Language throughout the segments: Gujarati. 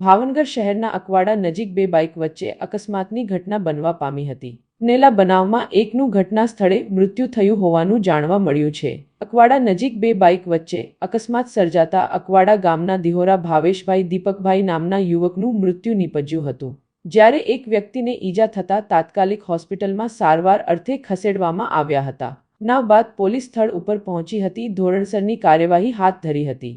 ભાવનગર શહેરના અકવાડા નજીક બે બાઇક વચ્ચે અકસ્માતની ઘટના બનવા પામી હતી. નેલા બનાવમાં એકનું ઘટના સ્થળે મૃત્યુ થયું હોવાનું જાણવા મળ્યું છે. અકવાડા નજીક બે બાઇક વચ્ચે અકસ્માત સર્જાતા અકવાડા ગામના દિહોરા ભાવેશભાઈ દીપકભાઈ નામના યુવકનું મૃત્યુ નીપજ્યું હતું. જ્યારે એક વ્યક્તિને ઈજા થતાં તાત્કાલિક હોસ્પિટલમાં સારવાર અર્થે ખસેડવામાં આવ્યા હતા. ના બાદ પોલીસ સ્થળ ઉપર પહોંચી હતી, ધોરણસરની કાર્યવાહી હાથ ધરી હતી.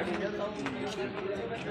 Obrigado.